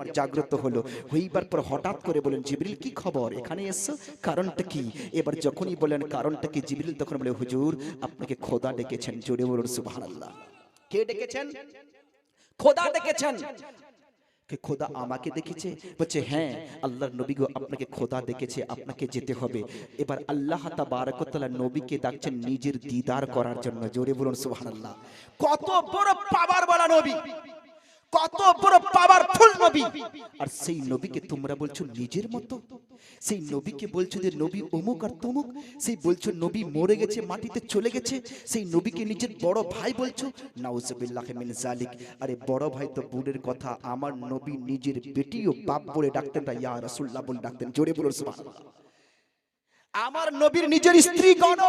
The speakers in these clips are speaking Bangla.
আমার জাগ্রত হলো। হইবার পর হঠাৎ করে বলেন, জিবরিল, কি খবর? এখানে এসছো? কারণটা কি? এবার যখনই বলেন, কারণটা কি? জিবরিল তখন বলে, হুজুর, আপনাকে খোদা ডেকেছেন। জোরে বলুন, সুবহানাল্লাহ। কে ডেকেছেন? খোদা ডেকেছেন। খোদা আমাকে দেখেছে বলছে হ্যাঁ আল্লাহর নবী গো, আপনাকে খোদা দেখেছে আপনাকে যেতে হবে। এবার আল্লাহ নবীকে ডাকছেন নিজের দিদার করার জন্য। জোরে বলুন, সুবহানাল্লাহ। কত বড় পাওয়ার বলা নবী! কত বড় পাওয়ারফুল নবী। আর সেই নবীকে তোমরা বলছো নিজের মতো? সেই নবীকে বলছো যে নবী অমুক আর তমুক? সেই বলছো নবী মরে গেছে, মাটিতে চলে গেছে? সেই নবীকে নিজের বড় ভাই বলছো? নাউজুবিল্লাহ মিন জালিক আরে বড় ভাই তো বুড়ের কথা, আমার নবী নিজের বেটিও বাপ বলে ডাকতেন না। ইয়া রাসূলুল্লাহ বলে ডাকতেন, জোরে বলুন সুবহানাল্লাহ। আমার নবীর নিজের স্ত্রী গণ।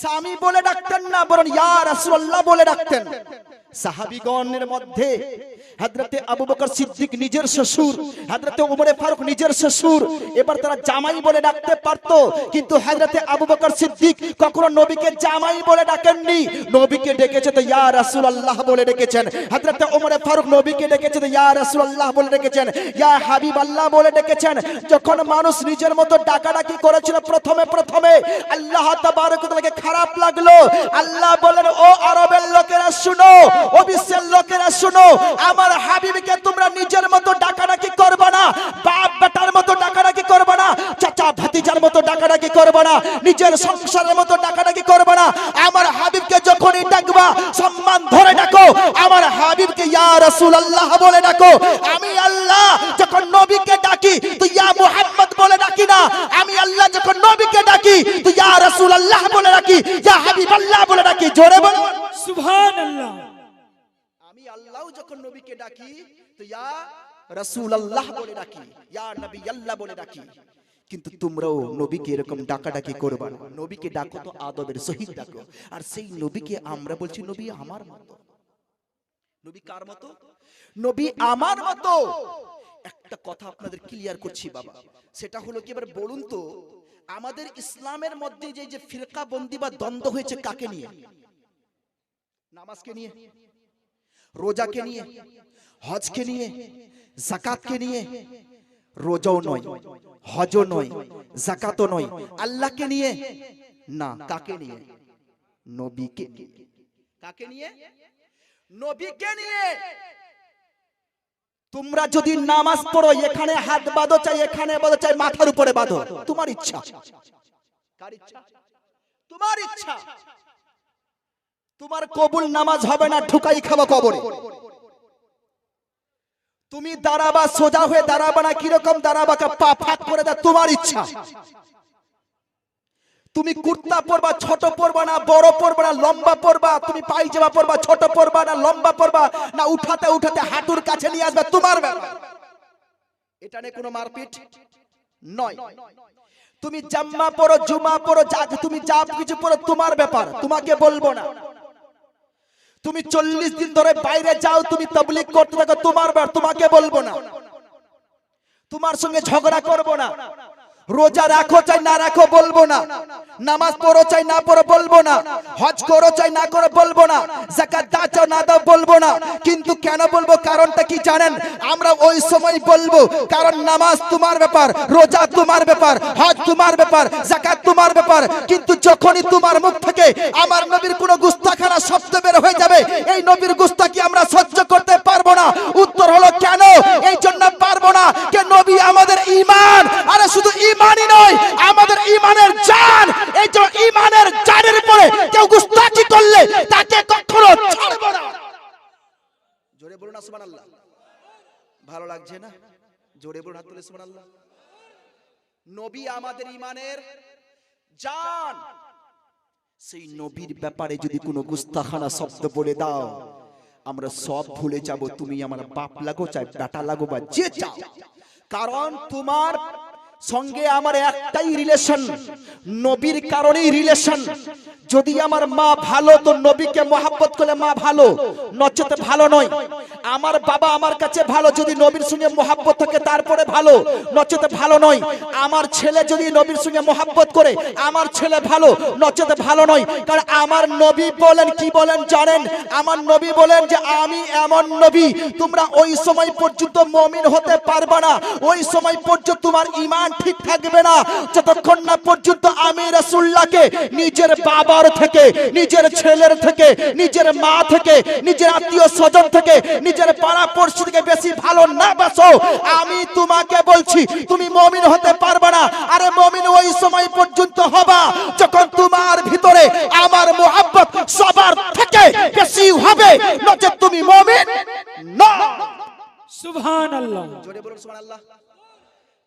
স্বামী বলে ডাকতেন না, বরং ইয়া রাসূলুল্লাহ বলে ডাকতেন। সাহাবীগণের মধ্যে হযরতে আবু বকর সিদ্দিক নিজের শ্বশুর হযরতে ওমরে ফারুক নিজের শ্বশুর। এবার তারা জামাই বলে ডাকতে পারত, কিন্তু হযরতে আবু বকর সিদ্দিক কখনো নবীকে জামাই বলে ডাকেননি। নবীকে ডেকেছে তো ইয়া রাসূলুল্লাহ বলে ডেকেছেন। হযরতে ওমরে ফারুক নবীকে ডেকেছে তো ইয়া রাসূলুল্লাহ বলে ডেকেছেন। ইয়া হাবিবাল্লাহ বলে ডেকেছেন। যখন মানুষ নিজের মতো ডাকাডাকি করেছিল প্রথমে প্রথমে, আল্লাহ তাবারক তাআলাকে খারাপ লাগল। আল্লাহ বলেন, ও আরবের লোকেরা শুনো ও বিশ্বের লোকেরা শুনো আমার হাবিবকে তোমরা নিজের মতো ডাকাডাকি করবে না, বাপ বেটার মতো ডাকাডাকি করবে না, চাচা ভাতিজার মতো ডাকাডাকি করবে না, নিজের সংসারের মতো ডাকাডাকি করবে না। আমার হাবিবকে যখনই ডাকবা, সম্মান ধরে ডাকো। আমার হাবিবকে, ইয়া রাসূলুল্লাহ বলে ডাকো। আমি আল্লাহ যখন নবীকে ডাকি তো ইয়া মুহাম্মদ বলে ডাকি না। আমি আল্লাহ যখন নবীকে ডাকি তো ইয়া রাসূলুল্লাহ বলে ডাকি, ইয়া হাবিবাল্লাহ বলে ডাকি। জোরে বলো। সুবহানাল্লাহ। আল্লাহ যখন নবীকে ডাকি, তো ইয়া রাসূলুল্লাহ বলে ডাকি, ইয়া নবী আল্লাহ বলে ডাকি। কিন্তু তোমরাও নবীকে এরকম ডাকাডাকি করবা নবীকে ডাকো তো আদবের সহিত ডাকো। আর সেই নবীকে আমরা বলছি, নবী আমার মতো। নবী কার মতো? নবী আমার মতো। একটা কথা আপনাদের ক্লিয়ার করছি বাবা। সেটা হলো কি, এবার বলুন তো, আমাদের ইসলামের মধ্যে যে যে ফিরকা বন্দি বা দ্বন্দ্ব হয়েছে, কাকে নিয়ে? নামাজকে নিয়ে। রোজাকে নিয়ে হজকে নিয়ে জাকাতকে নিয়ে রোজাও নয় হজও নয় জাকাতও নয় আল্লাহকে নিয়ে না কাকে নিয়ে নবীকে নিয়ে কাকে নিয়ে নবীকে নিয়ে তোমরা যদি নামাজ পড়ো এখানে হাত বাঁধো চাই এখানে বাঁধো চাই মাথার উপরে বাঁধো তোমার ইচ্ছা কার ইচ্ছা তোমার ইচ্ছা তোমার কবুল নামাজ হবে না ঠুকাই খাব কবরে। তুমি দাঁড়াবা, সোজা হয়ে দাঁড়াবা না, কীরকম দাঁড়াবাকে পা ফাঁক করে দা তোমার ইচ্ছা। তুমি কুর্তা পরবা, ছোট পরবা না, বড় পরবা না, লম্বা পরবা, তুমি পায়জামা পরবা, ছোট পরবা না, লম্বা পরবা না, উঠাতে উঠাতে হাঁটুর কাছে নিয়ে আসবে, তোমার এটা নিয়ে কোনো মারপিট নয়। তুমি জাম্মা পরো, জুমা পরো, যা তুমি যা কিছু পরো, তোমার ব্যাপার, তোমাকে বলব না। তুমি চল্লিশ দিন ধরে বাইরে যাও, তুমি তবলিক করতে থাকো, তোমার বার তোমাকে বলব না। তোমার সঙ্গে ঝগড়া করব না। রোজা রাখো চাই, না রাখো বলব না। নামাজ পড়ো চাই, না পড়ো বলব না। হজ করো চাই, না করো বলব না। জাকাত দা চাও, না দাও বলব না। কিন্তু কেন বলব, কারণটা কি জানেন? আমরা ওই সময় বলব, কারণ নামাজ তোমার ব্যাপার, রোজা তোমার ব্যাপার, হজ তোমার ব্যাপার জাকাত তোমার ব্যাপার। কিন্তু যখনই তোমার মুখ থেকে আমার নবীর কোনো গুস্তাখানা শব্দ বের হয়ে যাবে, এই নবীর গুস্তাকি আমরা সহ্য করতে পারব না? উত্তর হলো কেন? এই জন্য পারব না কে নবী আমাদের ঈমান, আরে শুধু ঈমানই নয়, আমাদের ঈমানের জান, এই যে ঈমানের জানের উপরে কেউ গুস্তাকি করলে তাকে কখনো ছাড়বো না। জোরে বলুন সুবহানাল্লাহ। ভালো লাগছে না? জোরে বলুন, হাত তুলে, সুবহানাল্লাহ। নবী আমাদের ঈমানের জান। সেই নবীর ব্যাপারে যদি কোনো গুস্তাখানা শব্দ বলে দাও, আমরা সব ভুলে যাব। তুমি আমার বাপ লাগো, চাই বেটা লাগো বা যে চাও। কারণ তোমার সঙ্গে আমার একটাই রিলেশন নবীর কারণেই রিলেশন যদি আমার মা ভালো, তো নবীকে মহাব্বত করলে মা ভালো, নচেতে ভালো নয়। আমার বাবা আমার কাছে ভালো, যদি নবীর সঙ্গে মহাব্বত থাকে, তারপরে ভালো, নচেতে ভালো নয়। আমার ছেলে যদি নবীর সঙ্গে মহাব্বত করে, আমার ছেলে ভালো, নচেতে ভালো নয়। কারণ আমার নবী বলেন, কি বলেন জানেন? আমার নবী বলেন যে, আমি এমন নবী, তোমরা ওই সময় পর্যন্ত মমিন হতে পারবে না। ওই সময় পর্যন্ত তোমার ইমান ঠিক থাকবে না। যতক্ষণ না পর্যন্ত আমি রাসূলুল্লাহকে নিজের বাবার থেকে নিজের ছেলের থেকে নিজের মা থেকে নিজের আত্মীয় স্বজন থেকে নিজের পাড়া পড়শি থেকে বেশি ভালো না বাসো। আমি তোমাকে বলছি তুমি মমিন হতে পারবে না। আরে মমিন ওই সময় পর্যন্ত হবা যখন তোমার ভিতরে আমার মোহাব্বত সবার থেকে বেশি হবে। নচে তুমি মমিন না। সুবহান আল্লাহ জোরে বলুন সুবহানাল্লাহ।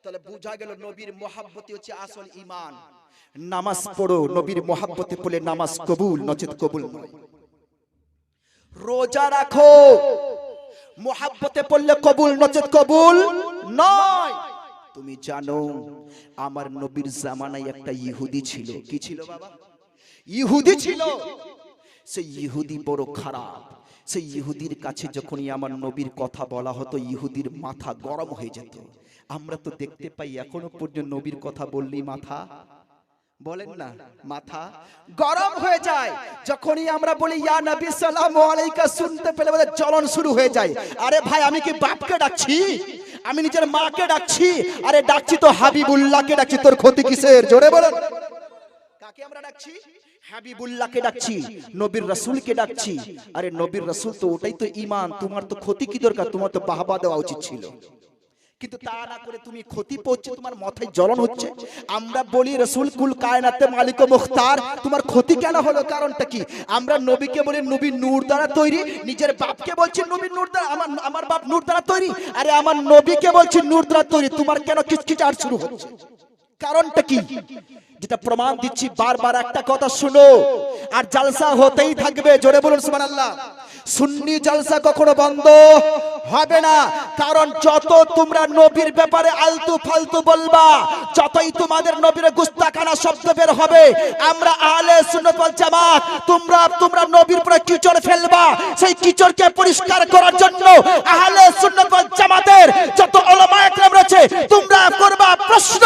তাহলে বোঝা গেল নবীর মহাব্বতই হচ্ছে আসল ঈমান। নামাজ পড়ো নবীর মহাব্বতে পড়লে নামাজ কবুল নচেত কবুল নয়। রোজা রাখো মহাব্বতে পড়লে কবুল নচেত কবুল নয়। তুমি জানো আমার নবীর জামানায় একটা ইহুদি ছিল। কি ছিল বাবা? ইহুদি ছিল। সেই ইহুদি বড় খারাপ। সেই ইহুদির কাছে যখনই আমার নবীর কথা বলা হতো ইহুদির মাথা গরম হয়ে যেত। আমরা তো দেখতে পাই এখনও পর্যন্ত নবীর কথা বললি মাথা। বলেন না, মাথা। গরম হয়ে যায়, যখনই আমরা বলি, ইয়া নবী, সালামু আলাইকা, শুনতে পেলে আমাদের জ্বলন শুরু হয়ে যায়। আরে ভাই, আমি কি বাপকে ডাকছি? আমি নিজের মাকে ডাকছি? আরে ডাকছি তো হাবিবুল্লাহকে ডাকছি, তোর ক্ষতি কিসের? জোরে বলেন। কাকে আমরা ডাকছি? হাবিবুল্লাহকে ডাকছি, নবীর রাসূলকে ডাকছি। আরে নবীর রাসূল তো ওটাই তো ঈমান, তোমার তো ক্ষতি কি দরকার? তোমার তো বাহবা দেওয়া উচিত ছিল। কিন্তু তা না করে তুমি ক্ষতি পড়ছে তোমার মাথায় জ্বলন হচ্ছে। আমরা বলি রসুল কুল কায়নাতে মালিক মুখতার। তোমার ক্ষতি কেন হলো কারণটা কি? আমরা নবীকে বলি নবী নূর দ্বারা তৈরি। নিজের বাপকে বলছি নবী নূর দ্বারা আমার আমার বাপ নূর দ্বারা তৈরি। আরে আমার নবীকে বলছি নূর দ্বারা তৈরি। তোমার কেন কিচকিচার শুরু হচ্ছে? কারণটা কি? যেটা প্রমাণ দিচ্ছি বারবার একটা কথা শুনো। আর জালসা হতেই থাকবে জোরে বলুন সুবহানাল্লাহ। সুন্নি জালসা কখনো বন্ধ? হবে না। কারণ যত তোমরা নবীর ব্যাপারে আলতু ফালতু বলবা, যতই তোমাদের নবীর গুস্তাখানা শব্দ বের হবে, আমরা আলে সুন্নত ওয়াল জামাত, তোমরা তোমরা নবীর উপরে কিচড় ফেলবা। সেই কিচড়কে পরিষ্কার করার জন্য আহলে সুন্নত ওয়াল জামাতের যত ওলামা একরাম রয়েছে, তোমরা করবা প্রশ্ন,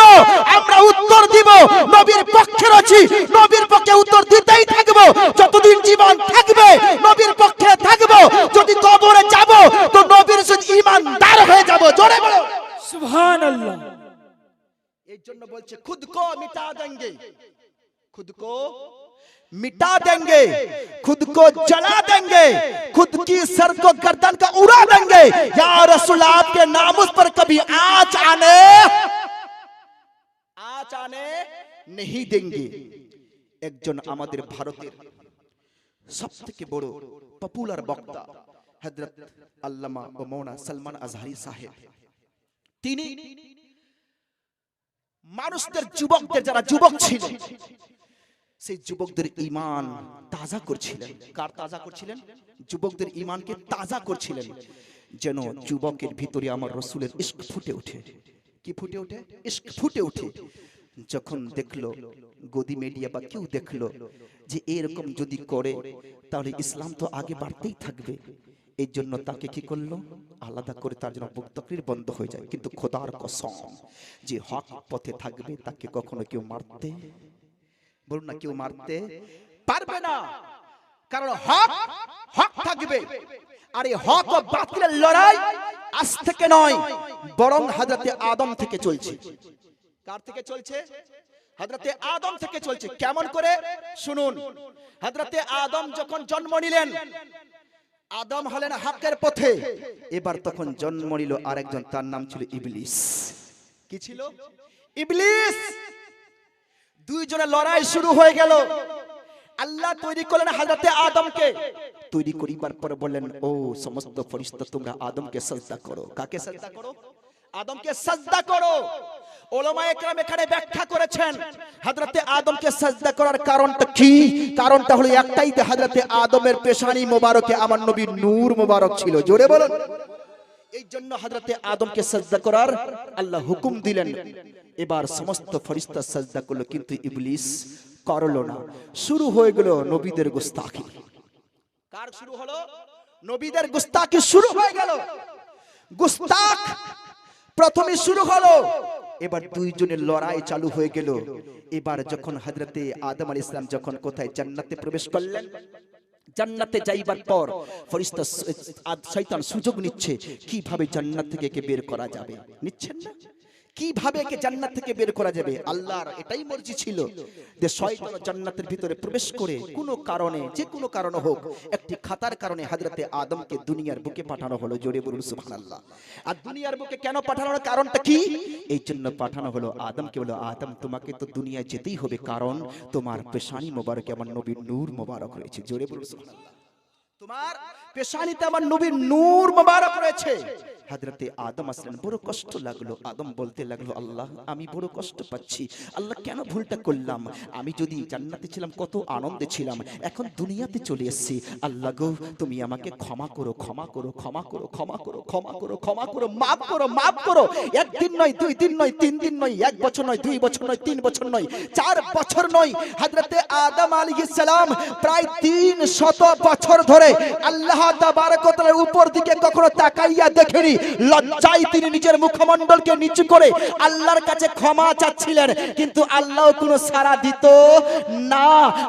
আমরা উত্তর দিব, নবীর পক্ষে রয়েছি, নবীর পক্ষে উত্তর দিতেই থাকব, যতদিন জীবন থাকবে, নবীর পক্ষে থাকব থাকব। যদি কবরে যাব তো নবীর সুন ঈমানদার হয়ে যাব জোরে বলো। সুবহানাল্লাহ। এই জন্য বলছে খুদ কো মিটা দেঙ্গে। খুদ কো मिटा देंगे खुद को जला देंगे खुद की सर को गर्दन का उड़ा देंगे यार के नाम उस पर कभी आज आने आज आने नहीं देंगे एक जन भारतीय সব থেকে বড় পপুলার বক্তা হযরত আল্লামা ও মৌনা সালমান আজহারি সাহেব। তিনি মানুষদের যুবকদের, যারা যুবক ছিল, সেই যুবকদের ইমান তাজা করছিলেন। কার তাজা করছিলেন? যুবকদের ইমানকে তাজা করছিলেন। যেন যুবকের ভিতরে আমার রসুলের ইস্ক ফুটে ওঠে। কি ফুটে ওঠে? ইস্ক ফুটে ওঠে। যখন দেখল গদি মিডিয়া বা কেউ দেখল যে এরকম যদি করে তাহলে ইসলাম তো আগে বাড়তেই থাকবে। এই জন্য তাকে কি করল? আলাদা করে তার জন্য বক্তকরির বন্ধ হয়ে যায়। কিন্তু খোদার কসম যে হক পথে থাকবে তাকে কখনো কেউ মারতে বলুন না কেউ মারতে পারবে না। কারণ হক হক থাকবে। আর এই হক ও বাতিলের লড়াই আজ থেকে নয় বরং হাজরতে আদম থেকে চলছে। কার থেকে চলছে? হযরতে আদম থেকে চলছে। কেমন করে? শুনুন। হযরতে আদম যখন জন্ম নিলেন আদম হলেন হকের পথে। এবার তখন জন্ম নিল আরেকজন তার নাম ছিল ইবলিস। কি ছিল? ইবলিস! দুইজনের লড়াই শুরু হয়ে গেল। আল্লাহ তৈরি করলেন হযরতে আদমকে। তৈরি করিবার পর বললেন ও সমস্ত ফরিস্তা তোমরা আদমকে সাজদা করো। কাকে সাজদা করো? আদমকে সাজদা করো। আল্লাহ হুকুম দিলেন। এবার সমস্ত ফরিস্তা সাজদা করল, কিন্তু ইবলিস করল না। শুরু হয়ে গেল নবীদের গুস্তাখি। কার শুরু হলো? নবীদের গুস্তাখি শুরু হয়ে গেল। গুস্তাখ প্রথমে শুরু হলো। এবার দুইজনের লড়াই চালু হয়ে গেল। এবার যখন হজরতে আদম আল ইসলাম যখন কোথায় জান্নাতে প্রবেশ করলেন জান্নাতে যাইবার পর ফরিস্তা শয়তান সুযোগ নিচ্ছে। কীভাবে জান্নাত থেকে বের করা যাবে? নিচ্ছেন না? কীভাবে একে জান্নাত থেকে বের করা যাবে? আল্লাহর এটাই মর্জি ছিল যে শয়তান জান্নাতের ভিতরে প্রবেশ করে কোনো কারণে যে কোনো কারণে হোক একটি খাতার কারণে হযরতে আদমকে দুনিয়ার বুকে পাঠানো হলো। জোরে বলুন সুবহানাল্লাহ। আর দুনিয়ার বুকে কেন পাঠানোর কারণটা কি? এই জন্য পাঠানো হলো আদমকে বলো আদম তোমাকে তো দুনিয়ায় যেতেই হবে। কারণ তোমার পেশানি মোবারক আমার নবীর নূর মোবারক রয়েছে। জোরে বলুন সুবহানাল্লাহ। তোমার পেশানিতে আমার নবীর নূর মোবারক রয়েছে। হযরতে আদম আসলেন, বড় কষ্ট লাগল। আদম বলতে লাগল, আল্লাহ, আমি বড় কষ্ট পাচ্ছি। আল্লাহ কেন ভুলটা করলাম? আমি যদি জান্নাতে ছিলাম, কত আনন্দে ছিলাম। এখন দুনিয়াতে চলে এসেছি। আল্লাহ গো, তুমি আমাকে ক্ষমা করো ক্ষমা করো ক্ষমা করো ক্ষমা করো ক্ষমা করো ক্ষমা করো, মাফ করো মাফ করো। একদিন নয়, দুই দিন নয়, তিন দিন নয়, এক বছর নয়, দুই বছর নয়, তিন বছর নয়, চার বছর নয়। হযরতে আদম আলাইহিস সালাম প্রায় তিন শত বছর ধরে আল্লাহ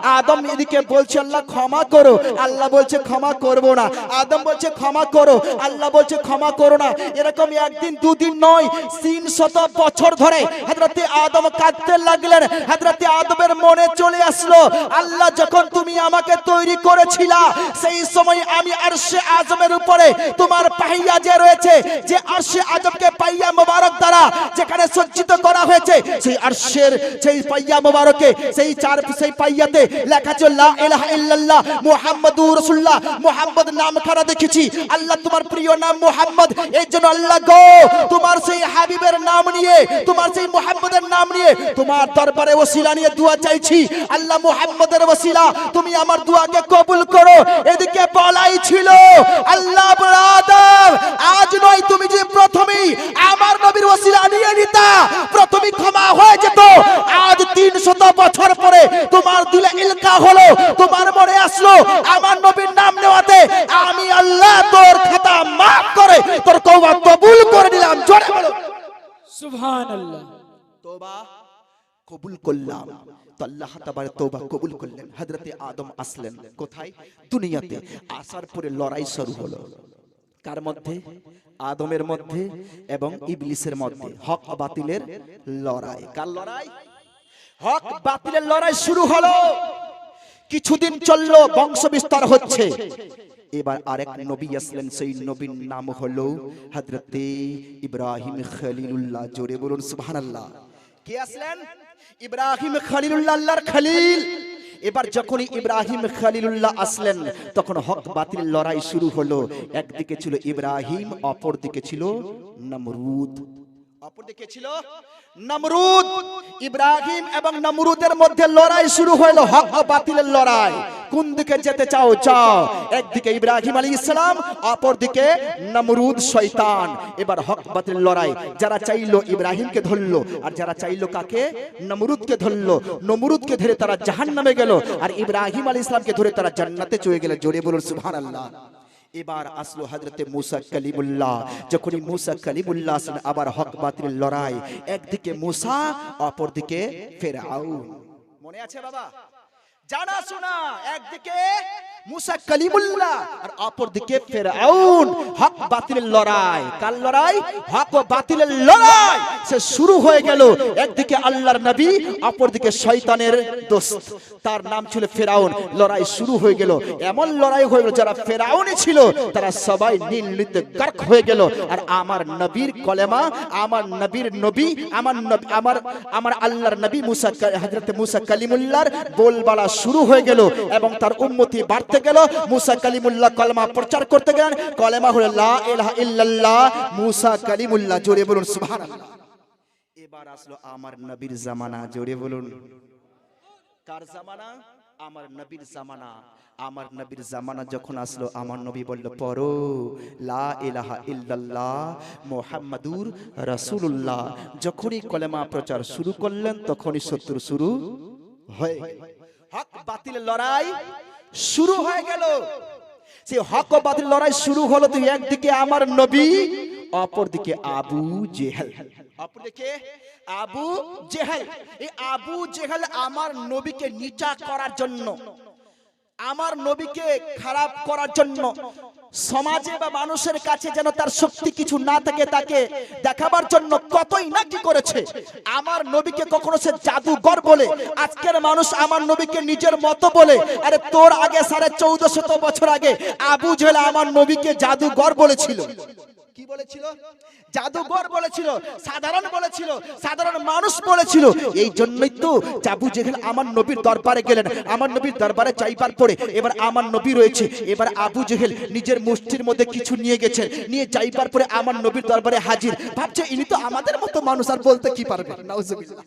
আদম এদিকে বলছে, আল্লাহ ক্ষমা করো। আল্লাহ বলছে, ক্ষমা করব না। আদম বলছে, ক্ষমা করো। আল্লাহ বলছে, ক্ষমা করো না। এরকম একদিন, দুদিন নয়, তিন শত বছর ধরে হযরতে আদম কাঁদতে লাগলেন। হযরতে আদমের মনে চলে আসলো, আল্লাহ, যখন তুমি আমাকে তৈরি করেছিলা, সেই সময় আমি আরশে আজমের উপরে তোমার পাহিয়া যে রয়েছে, যে আরশে আজমকে পাইয়া মোবারক দ্বারা যেখানে সজ্জিত করা হয়েছে, সেই আরশের, সেই পাইয়া মোবারকে, সেই চার, সেই পাইয়াতে লেখা ছিল লা ইলাহা ইল্লাল্লাহ, মুহাম্মাদুর রাসূলুল্লাহ। মুহাম্মদ নাম খানা দেখেছি। আল্লাহ তোমার প্রিয় নাম মুহাম্মদ। এই জন্য আল্লাহ গো, তোমার সেই হাবিবের নাম নিয়ে, তোমার সেই মুহাম্মদের নাম নিয়ে তোমার দরবারে ওসিলা নিয়ে দোয়া চাইছি। আল্লাহ মুহাম্মদের ওসিলা, তুমি আমার দোয়াকে কবুল করো। এদিকে বলাই ছিল। আল্লাহ আদম আজ নয় তুমি যে প্রথমেই আমার নবীর ওসিলা নিয়ে নিতা প্রথমেই ক্ষমা হয়ে যেত। আজ তিন শত বছর পরে তোমার দিলে ইলকা হলো তোমার মনে আসলো আমার নবীর নাম নেওয়াতে আমি আল্লাহ তোর খাতা মাফ করে তোর কওবা কবুল করে নিলাম জোরে বলো। সুবহান আল্লাহ তোবা কবুল করলাম। আল্লাহ তাবার তোবা কবুল করলেন। হযরতে আদম আসলেন। কোথায়? দুনিয়াতে। আসার পরে লড়াই শুরু হলো। কার মধ্যে? আদমের মধ্যে এবং ইবলিসের মধ্যে। হক বাতিলের লড়াই। কার লড়াই? হক বাতিলের লড়াই শুরু হলো। কিছুদিন চলল বংশ বিস্তার হচ্ছে। এবার আরেক নবী আসলেন। সেই নবীর নাম হলো হযরতে ইব্রাহিম খলিলুল্লাহ। জোরে বলুন কে আসলেন? ইব্রাহিম খালিলুল্লাহর আল্লাহর খলিল। এবার যখনই ইব্রাহিম খালিলুল্লাহ আসলেন, তখন হক বাতিল লড়াই শুরু হলো। একদিকে ছিল ইব্রাহিম অপর দিকে ছিল নমরুদ। অপর দিকে ছিল নমরুদ। ইব্রাহিম এবং নমরুদের মধ্যে লড়াই শুরু হক বাতিলের লড়াই। কোন দিকে যেতে চাও চাও একদিকে ইব্রাহিম আলী ইসলাম, অপর দিকে নমরুদ এবার হক বাতিল লড়াই। যারা চাইলো ইব্রাহিমকে ধরলো, আর যারা চাইলো কাকে? নমরুদকে ধরলো। নমরুদকে ধরে তারা জাহান্নামে গেল, আর ইব্রাহিম আলী ইসলামকে ধরে তারা জান্নাতে চলে গেল। জোরে বলুন, সুবহানাল্লাহ। এবার আসলো হজরতে মুসা কালিমুল্লাহ। যখনই মুসা কালিমুল্লাহ আসেন আবার হক বাতিল লড়াই। একদিকে মুসা, অপরদিকে ফেরাউন। মনে আছে বাবা? জানা শোনা একদিকে মুসা কালিমুল্লাহ। আর অপরদিকে ফেরাউন হক বাতিলের লড়াই। কার লড়াই? হক ও বাতিলের লড়াই। সে শুরু হয়ে গেল একদিকে আল্লাহর নবী অপরদিকে শয়তানের দোস্ত। তার নাম ছিল ফেরাউন। লড়াই শুরু হয়ে গেল। এমন লড়াই হয়ে গেল যারা ফেরাউনি ছিল তারা সবাই নীল গার্ক হয়ে গেল। আর আমার নবীর কলেমা আমার নবীর নবী আমার নবী আমার আমার আল্লাহর নবী মুসা হযরত মুসা কালিমুল্লাহর বলবালা শুরু হয়ে গেল। এবং তার উম্মতি বাড়তে গেল। মুসা কালিমুল্লাহ কলেমা প্রচার করতে গেলেন। কলেমা হলো লা ইল্লাল্লাহ। মুসা কালিমুল্লাহ, জোরে বলুন, সুবহানাল্লাহ। এবার আসলো আমার নবীর জামানা, জোরে বলুন। কার জামানা? আমার নবীর জামানা। আমার নবীর জামানা যখন আসলো, আমার নবী বলল, পড়ো। লা ইলাহা ইল্লাল্লাহ মুহাম্মাদুর রাসূলুল্লাহ। যখনই কলেমা প্রচার শুরু করলেন, তখনই শত্রু শুরু হয়ে। হক বাতিলের লড়াই শুরু হয়ে গেল। সে হক ও লড়াই শুরু হলো। তুই একদিকে আমার নবী, অপরদিকে আবু জেহেল। অপরদিকে আবু জেহেল। এই আবু জেহেল আমার নবীকে নিচা করার জন্য, আমার নবীকে খারাপ করার জন্য সমাজে বা মানুষের কাছে যেন তার শক্তি কিছু না থাকে তাকে দেখাবার জন্য কতই না কি করেছে। আমার নবীকে কখনো সে জাদুঘর বলে, আজকের মানুষ আমার নবীকে নিজের মতো বলে, আরে তোর আগে সাড়ে চৌদ্দ শত বছর আগে আবু জেলা আমার নবীকে জাদুঘর বলেছিল। কি বলেছিল? জাদুঘর বলেছিল সাধারণ বলেছিল সাধারণ মানুষ বলেছিল। এই জন্যই তো জাবু জেহেল আমার নবীর দরবারে গেলেন আমার নবীর দরবারে চাইবার পরে এবার আমার নবী রয়েছে। এবার আবু জেহেল নিজের মুষ্টির মধ্যে কিছু নিয়ে গেছেন নিয়ে যাইবার পরে আমার নবীর দরবারে হাজির। ভাবছে ইনি তো আমাদের মতো মানুষ আর বলতে কি পারবে? নাউজুবিল্লাহ।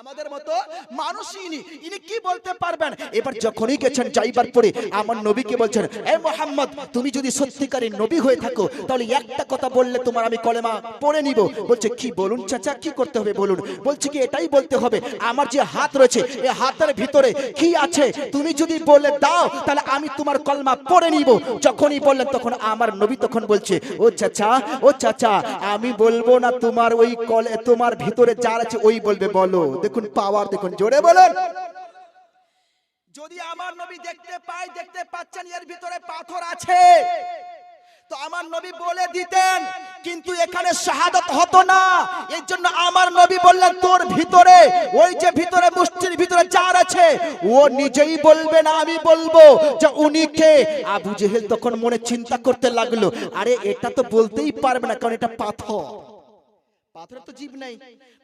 আমাদের মতো মানুষই ইনি। ইনি কি বলতে পারবেন? এবার যখনই গেছেন যাইবার পরে আমার নবীকে বলছেন এ মোহাম্মদ তুমি যদি সত্যিকারের নবী হয়ে থাকো তাহলে একটা কথা বললে তোমার আমি কলেমা পড়ে নিব। বলছে কি বলুন চাচা কি করতে হবে বলুন? বলছে কি এটাই বলতে হবে আমার যে হাত রয়েছে এই হাতের ভিতরে কি আছে? তুমি যদি বলে দাও তাহলে আমি তোমার কলমা পড়ে নিব। যখনই বললেন তখন আমার নবী তখন বলছে ও চাচা ও চাচা আমি বলব না তোমার ওই কলে তোমার ভিতরে যার আছে ওই বলবে বলো। দেখুন পাওয়ার দেখুন জোরে বলেন। যদি আমার নবী দেখতে পাই দেখতে পাচ্ছেন এর ভিতরে পাথর আছে। তো আমার নবী বলে দিতেন, কিন্তু এখানে শাহাদত হতো না। এর জন্য আমার নবী বললেন, তোর ভিতরে, ওই যে ভিতরে মুষ্টির ভিতরে চার আছে, ও নিজেই বলবে না আমি বলব যে উনি কে? আবু জেহেল তখন মনে চিন্তা করতে লাগল, আরে এটা তো বলতেই পারবে না, কারণ এটা পাথর। পাথরের তো জীব নেই।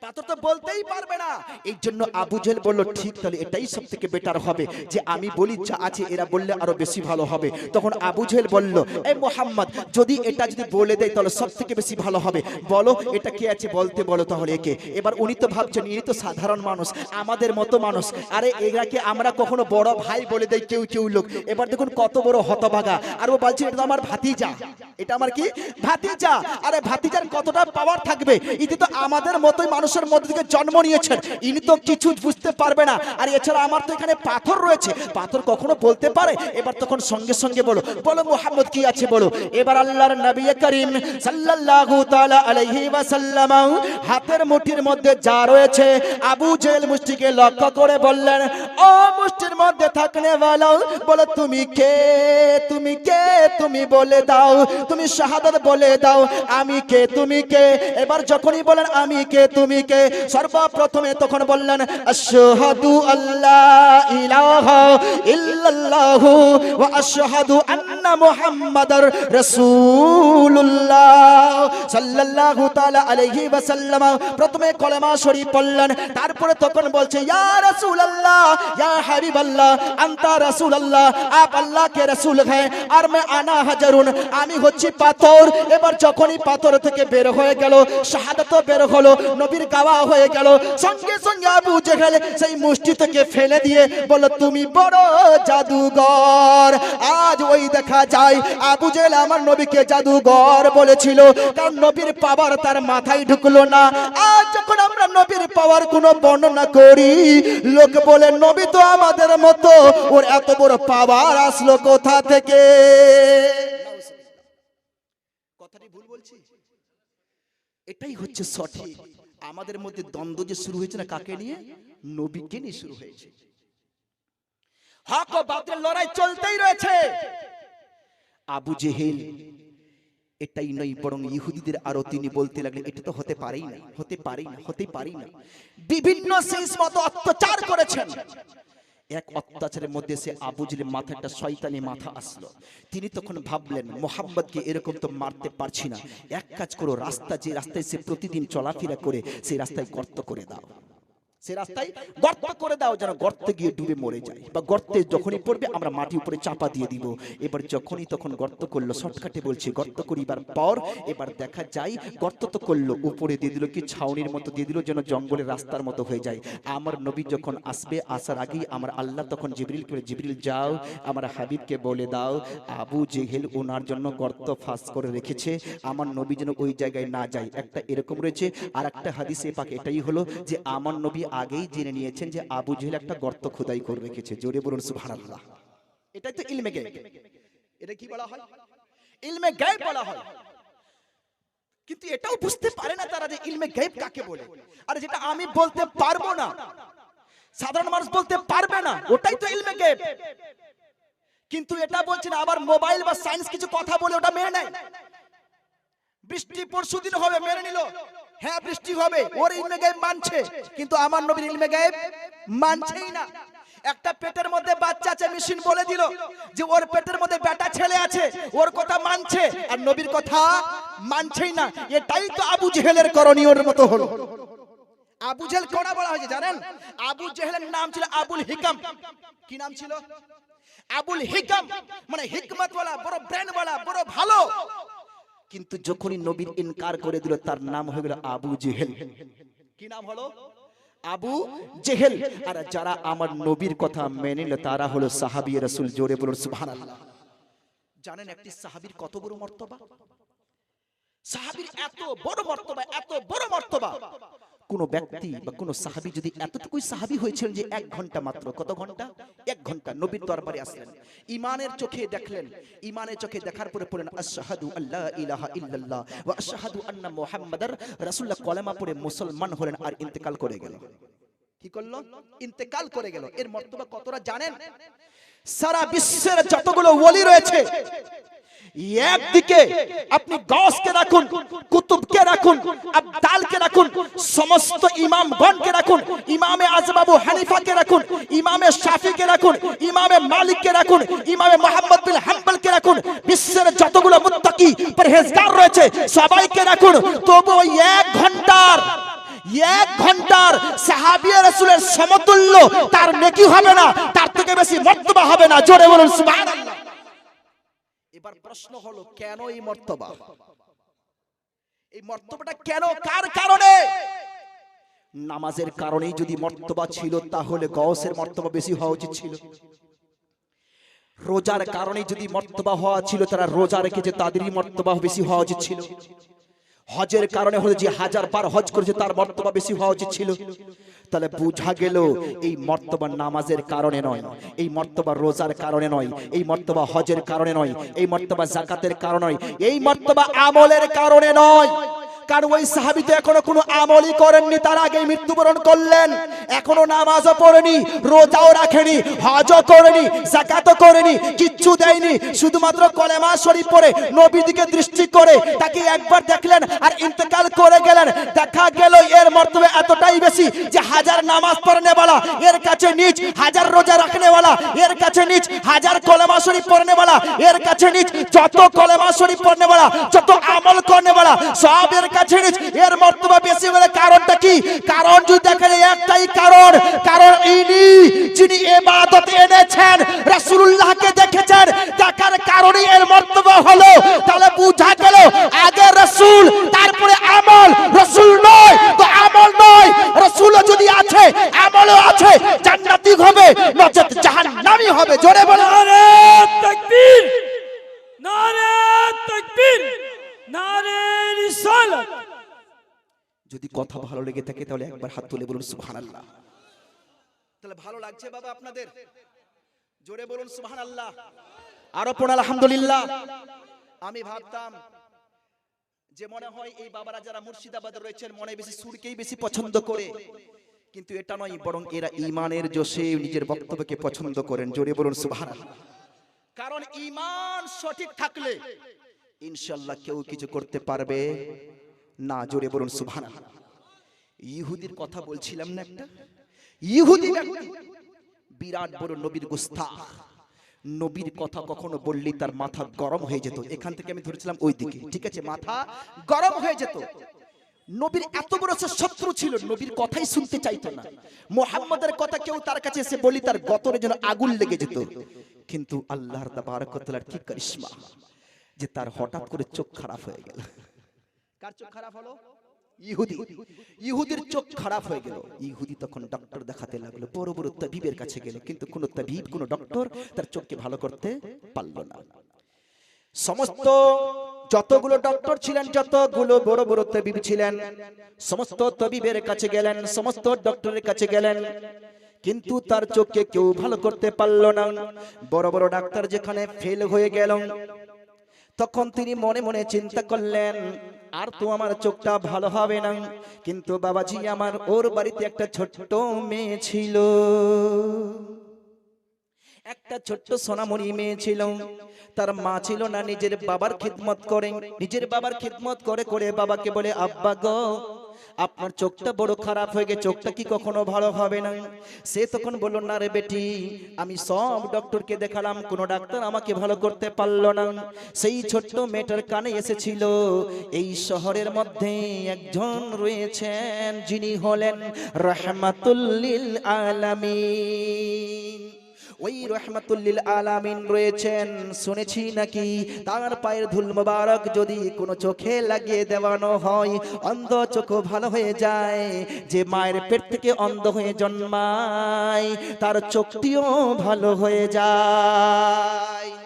পাথর তো বলতেই পারবে না। এই জন্য আবু জেহেল বলল ঠিক তাহলে এটাই সব থেকে বেটার হবে যে আমি বলি যা আছে এরা বললে আরও বেশি ভালো হবে। তখন আবু জেহেল বলল এই মোহাম্মদ যদি এটা যদি বলে দেয় তাহলে সব থেকে বেশি ভালো হবে। বলো এটা কে আছে? বলতে বলো তাহলে একে। এবার উনি তো ভাবছেন ইনি তো সাধারণ মানুষ। আমাদের মতো মানুষ। আরে এরাকে আমরা কখনো বড় ভাই বলে দেয় কেউ কেউ লোক। এবার দেখুন কত বড় হতভাগা আর ও বলছে এটা তো আমার ভাতিজা এটা আমার কি ভাতিজা আরে ভাতিজার কতটা পাওয়ার থাকবে ইনি তো আমাদের মতোই মানুষের মধ্যে থেকে জন্ম নিয়েছেন। ইনি তো কিছু বুঝতে পারবে না। আর এছাড়া আমার তো এখানে পাথর রয়েছে। পাথর কখনো বলতে পারে? এবার তখন সঙ্গে সঙ্গে বলো। বলো, মোহাম্মদ, কি আছে বলো? এবার আল্লাহর নবী করিম সাল্লাল্লাহু তাআলা আলাইহি ওয়াসাল্লাম হাতের মুঠির মধ্যে যা রয়েছে, আবু জেল মুষ্টিকে লক্ষ্য করে বললেন, ও মুষ্টির মধ্যে থাকনে वाला বলো, তুমি কে? তুমি কে? তুমি বলে দাও। তুমি শাহাদাত বলে দাও। আমি কে? তুমি কে? এবার যখনই বলেন, আমি কে? তুমি কে? সর্বপ্রথমে তখন বললেন, আশহাদু আল্লাহ ইলাহা ইল্লাল্লাহু ওয়া আশহাদু আন্না মুহাম্মাদার রাসূলুল্লাহ। সাল্লাল্লাহু তাআলা আলাইহি ওয়াসাল্লাম প্রথমে কলেমা শরীফ পড়লেন, তারপরে তখন বলছে, ইয়া রাসূলুল্লাহ, ইয়া হাবিবাল্লাহ, আনতা রাসূলুল্লাহ, আপ আল্লাহ কে রাসূল হ্যাঁ আর मैं আনা হাজারুন, আমি হচ্ছি পাথর। এবার যখনই পাথর থেকে বের হয়ে গেল শাহাদাত বের হলো, নবীর গাওয়া হয়ে গেল। সঙ্গে সঙ্গে আবু জেহেল সেই থেকে ফেলে দিয়ে বলো তুমি বড় জাদুঘর, আজ ওই দেখা যায়। আবু জেহেল আমার নবীকে জাদুঘর বলেছিল, কারণ নবীর পাওয়ার তার মাথায় ঢুকলো না। আজ যখন আমরা নবীর পাওয়ার কোনো বর্ণনা করি, লোক বলে, নবী তো আমাদের মতো। ওর এত বড় পাওয়ার আসলো কোথা থেকে কথাটি ভুল বলছি এটাই হচ্ছে সঠিক। আমাদের মধ্যে দ্বন্দ্ব যে শুরু হয়েছে না কাকে নিয়ে? নবীকে নিয়ে শুরু হয়েছে। হক ও বাতিলের লড়াই চলতেই রয়েছে। আবু জেহেল এটাই নয় বরং ইহুদিদের আরও তিনি বলতে লাগলেন এটা তো হতে পারেই না হতে পারেই না হতে পারেই না। বিভিন্ন শেষ মতো অত্যাচার করেছেন। এক অত্যাচারের মধ্যে সে আবু মাথাটা মাথায় একটা শয়তানি মাথা আসলো। তিনি তখন ভাবলেন, মোহাম্মদকে এরকম তো মারতে পারছি না। এক কাজ করো, রাস্তা যে রাস্তায় সে প্রতিদিন চলাফেরা করে, সেই রাস্তায় গর্ত করে দাও। সে রাস্তায় গর্ত করে দাও যেন গর্তে গিয়ে ডুবে মরে যায়। বা গর্তে যখনই পড়বে আমরা মাটি উপরে চাপা দিয়ে দিব। এবার যখনই তখন গর্ত করল শর্টকাটে বলছি গর্ত করিবার পর এবার দেখা যায় গর্ত তো করল উপরে দিয়ে দিল কি ছাউনির মতো দিয়ে দিল যেন জঙ্গলের রাস্তার মতো হয়ে যায়। আমার নবী যখন আসবে আসার আগেই আমার আল্লাহ তখন জিবরিল করে জিবরিল যাও আমার হাবিবকে বলে দাও আবু জেহেল ওনার জন্য গর্ত ফাঁস করে রেখেছে আমার নবী যেন ওই জায়গায় না যায় একটা এরকম রয়েছে আর একটা হাদিসে পাক এটাই হলো যে আমার নবী আগেই জেনে নিয়েছেন যে আবু জেহেল একটা গর্ত খোদাই করে রেখেছে। জোরে বলুন, সুবহানাল্লাহ। এটাই তো ইলমে গায়ব। এটা কি বলা হয়? ইলমে গায়ব বলা হয়। কিন্তু এটাও বুঝতে পারে না তারা যে ইলমে গায়ব কাকে বলে। আর যেটা আমি বলতে পারব না, সাধারণ মানুষ বলতে পারবে না, ওটাই তো ইলমে গায়ব। কিন্তু এটা বলছে না আবার মোবাইল বা সায়েন্স কিছু কথা বলে ওটা মেনে নেয়। বৃষ্টি পরশু দিন হবে, মেনে নিল। হ্যাঁ বৃষ্টি হবে, ওর ইলমে গায়েব মানছে, কিন্তু আমার নবীর ইলমে গায়েব মানছেই না। একটা পেটের মধ্যে বাচ্চা আছে, মেশিন বলে দিল যে ওর পেটের মধ্যে বেটা ছেলে আছে, ওর কথা মানছে, আর নবীর কথা মানছেই না। এটাই তো আবু জেহেলের করণীয়র মতো হলো। আবু জেহেল কোনা বলা হয়েছে জানেন? আবু জেহেলের নাম ছিল আবুল হিকাম। কি নাম ছিল? আবুল হিকাম। মানে হিকমত বড় ব্রেন বড় ভালো। কিন্তু যখনই নবীর ইনকার করে দিল, তার নাম হয়ে গেল আবু জেহেল। কি নাম হলো? আবু জেহেল। আর যারা আমার নবীর কথা মেনে নিল, তারা হলো সাহাবী রসুল, জোরে বলুন, সুবহানাল্লাহ। জানেন একটি সাহাবীর কত বড় মর্তবা? সাহাবীর এত বড় মর্তবা, এত বড় মর্তবা। কোন ব্যক্তি বা কোন সাহাবী যদি এতটুকুই সাহাবী হয়েছিলেন যে এক ঘণ্টা মাত্র কত ঘণ্টা? এক ঘণ্টা নবীর দরবারে আসলেন। ইমানের চোখে দেখলেন। ইমানের চোখে দেখার পরে পড়লেন আশহাদু আল্লাহ ইলাহা ইল্লাল্লাহ ওয়া আশহাদু আন্না মুহাম্মাদার রাসূলুল্লাহ কলেমা পড়ে মুসলমান হলেন আর ইন্তেকাল করে গেল। কি করল? ইন্তেকাল করে গেল। এর মর্তবা কতটা জানেন? সারা বিশ্বের যতগুলো ওলি রয়েছে একদিকে আপনি গসকে রাখুন, কুতুবকে রাখুন রাখুন, সমস্ত ইমামগণকে রাখুন, ইমামে আজবাবু হানিফাকে রাখুন, ইমামে শাফিকে রাখুন, ইমামে মালিককে রাখুন, ইমামে মোহাম্মদ বিন হাম্বলকে রাখুন, বিশ্বের যতগুলো মুত্তাকি পরহেজগার রয়েছে, সবাইকে রাখুন, তবু ওই এক ঘণ্টার এক ঘণ্টার সাহাবিয়া রাসূলের সমতুল্য, তার নেকি হবে না, তার থেকে বেশি মর্তবা হবে না, জোরে বলুন সুবহানাল্লাহ। এবার প্রশ্ন হলো কেন এই মর্তবা? এই মর্তবাটা কেন? কার কারণে? নামাজের কারণেই যদি মর্তবা ছিল, তাহলে গসের মর্তবা বেশি হওয়া উচিত ছিল। রোজার কারণে যদি মর্তবা হওয়া ছিল, তারা রোজা রেখেছে তাদেরই মর্তবা বেশি হওয়া উচিত ছিল। হজের কারণে হলে যে হাজার বার হজ করেছে, তার মর্তবা বেশি হওয়া উচিত ছিল। তাহলে বোঝা গেল এই মর্তবা নামাজের কারণে নয়। এই মর্তবা রোজার কারণে নয় এই মর্তবা হজের কারণে নয় এই মর্তবা জাকাতের কারণে নয় এই মর্তবা আমলের কারণে নয়। কারণ ওই সাহাবি তো এখনও কোনো আমলই করেননি, তার আগে মৃত্যুবরণ করলেন। এখনও নামাজও পড়েনি, রোজাও রাখেনি, হজও করেনি জাকাতও করেনি, কিচ্ছু দেয়নি। শুধুমাত্র কলেমা শরীফ পড়ে নবীদিকে দৃষ্টি করে তাকে একবার দেখলেন আর ইন্তেকাল করে গেলেন। দেখা গেল এর মর্তবে এতটাই বেশি যে হাজার নামাজ পড়নেওয়ালা, এর কাছে নিচ হাজার রোজা রাখনেওয়ালা, এর কাছে নিচ হাজার কলেমা শরীফ পড়নেওয়ালা, এর কাছে নিচ যত কলেমা শরীফ পড়নেওয়ালা, যত আমল করনেওয়ালা, সব কাছে নিচ এর মর্তবা বেশি বলে কারণটা কি? কারণ যদি দেখেন একটাই কারণ কারণ ইনি যিনি ইবাদত এনেছেন, রাসূলুল্লাহকে দেখেছেন, দেখার কারণে এর মর্তবা হলো। তাহলে বুঝা গেল, আগে রাসূল, তারপরে আমল। রাসূল নয়, তো আমল নয়। রাসূল যদি আছে, আমলও আছে, জান্নাতি হবে, নচেত জাহান্নামী হবে। জোরে বলে নারে তাকবীর নারে তাকবীর। যদি কথা ভালো লেগে থাকে, তাহলে একবার হাত তুলে বলুন সুহান আল্লাহ তাহলে ভালো লাগছে বাবা আপনাদের? জোরে বলুন, সুবহানাল্লাহ। আরও পড় আলহামদুলিল্লাহ। আমি ভাবতাম যে মনে হয় এই বাবারা যারা মুর্শিদাবাদে রয়েছেন, মনে বেশি সুরকেই বেশি পছন্দ করে। কিন্তু এটা নয়, বরং এরা ইমানের জোশে নিজের বক্তব্যকে পছন্দ করেন। জোরে বলুন, সুবহানাল্লাহ। কারণ ইমান সঠিক থাকলে ইনশাল্লাহ কেউ কিছু করতে পারবে। না, জোরে বলুন, সুবহানাল্লাহ। ইহুদির কথা বলছিলাম না একটা? ইহুদি বিরাট বড় নবীর গুস্তাখ। নবীর কথা কখনো বললি তার মাথা গরম হয়ে যেত। এখান থেকে আমি ধরেছিলাম ওই দিকে ঠিক আছে, মাথা গরম হয়ে যেত। নবীর এত বড় শত্রু ছিল, নবীর কথাই শুনতে চাইতো না। মোহাম্মদের কথা কেউ তার কাছে এসে বলি, তার গতরে যেন আগুন লেগে যেত। কিন্তু আল্লাহর তাবারকতালার কি করিশ্মা। যে তার হঠাৎ করে চোখ খারাপ হয়ে গেল। কার চোখ খারাপ হলো? ইহুদি। ইহুদির চোখ খারাপ হয়ে গেল। ইহুদি তখন ডক্টর দেখাতে লাগল বড় বড় তবিবের কাছে গেল কিন্তু কোনো তবিব কোনো ডক্টর তার চোখকে ভালো করতে পারল না। সমস্ত যতগুলো ডক্টর ছিলেন যতগুলো বড় বড় তবিব ছিলেন সমস্ত তবিবের কাছে গেলেন সমস্ত ডক্টরের কাছে গেলেন কিন্তু তার চোখকে কেউ ভালো করতে পারল না। বড় বড় ডাক্তার যেখানে ফেল হয়ে গেল তখন তিনি মনে মনে চিন্তা করলেন, আর তো আমার চোখটা ভালো হবে না। কিন্তু বাবাজি আমার ওর বাড়িতে একটা ছোট্ট মেয়ে ছিল। একটা ছোট্ট সোনামণি মেয়ে ছিল। তার মা ছিল না, নিজের বাবার খিদমত করে। নিজের বাবার খিদমত করে করে বাবাকে বলে, আব্বা গো, আপনার চোখটা বড় খারাপ হয়ে গেছে, চোখটা কি কখনো ভালো হবে না? সে তখন বলল, না রে বেটি, আমি সব ডক্টরকে দেখালাম, কোনো ডাক্তার আমাকে ভালো করতে পারল না। সেই ছোট্ট মেয়েটার কানে এসেছিল, এই শহরের মধ্যে একজন রয়েছেন, যিনি হলেন রহমাতুল্লিল আলামিন। ওই রহমাতুল্লিল আলামিন রয়েছেন, শুনেছি নাকি? তার পায়ের ধুল মুবারক যদি কোনো চোখে লাগিয়ে দেওয়ানো হয়, অন্ধ চোখ ভালো হয়ে যায়। যে মায়ের পেট থেকে অন্ধ হয়ে জন্মায়, তার চোখটিও ভালো হয়ে যায়।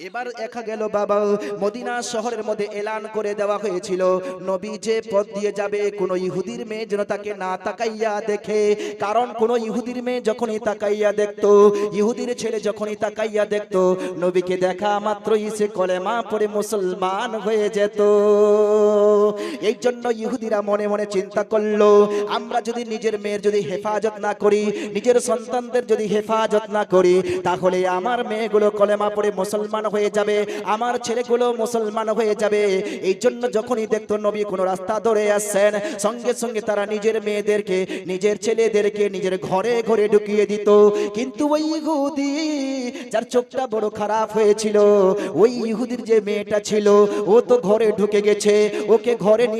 এবার দেখা গেল বাবা। মদিনা শহরের মধ্যে এলান করে দেওয়া হয়েছিল। নবী যে পথ দিয়ে যাবে কোনো ইহুদির মেয়ে যেন তাকে না তাকাইয়া দেখে। কারণ কোনো ইহুদির মেয়ে যখনই তাকাইয়া দেখতো ইহুদির ছেলে যখনই তাকাইয়া দেখতো নবীকে দেখা মাত্রই সে কলেমা পড়ে মুসলমান হয়ে যেত। এই জন্য ইহুদিরা মনে মনে চিন্তা করল আমরা যদি নিজের মেয়ের যদি হেফাজত না করি নিজের সন্তানদের যদি হেফাজত না করি তাহলে আমার মেয়েগুলো কলেমা পড়ে মুসলমান হয়ে যাবে, আমার ছেলেগুলো মুসলমান হয়ে যাবে। এই জন্য যখনই দেখতো নবী কোনো রাস্তা ধরে আসছেন, সঙ্গে সঙ্গে তারা নিজের মেয়েদেরকে, নিজের ছেলেদেরকে নিজের ঘরে ঘরে ঢুকিয়ে দিত। কিন্তু ওই ইহুদি, যার চোখটা বড় খারাপ হয়েছিল, ওই ইহুদির যে মেয়েটা ছিল, ও তো ঘরে ঢুকে গেছে, ওকে ঘরে নিয়ে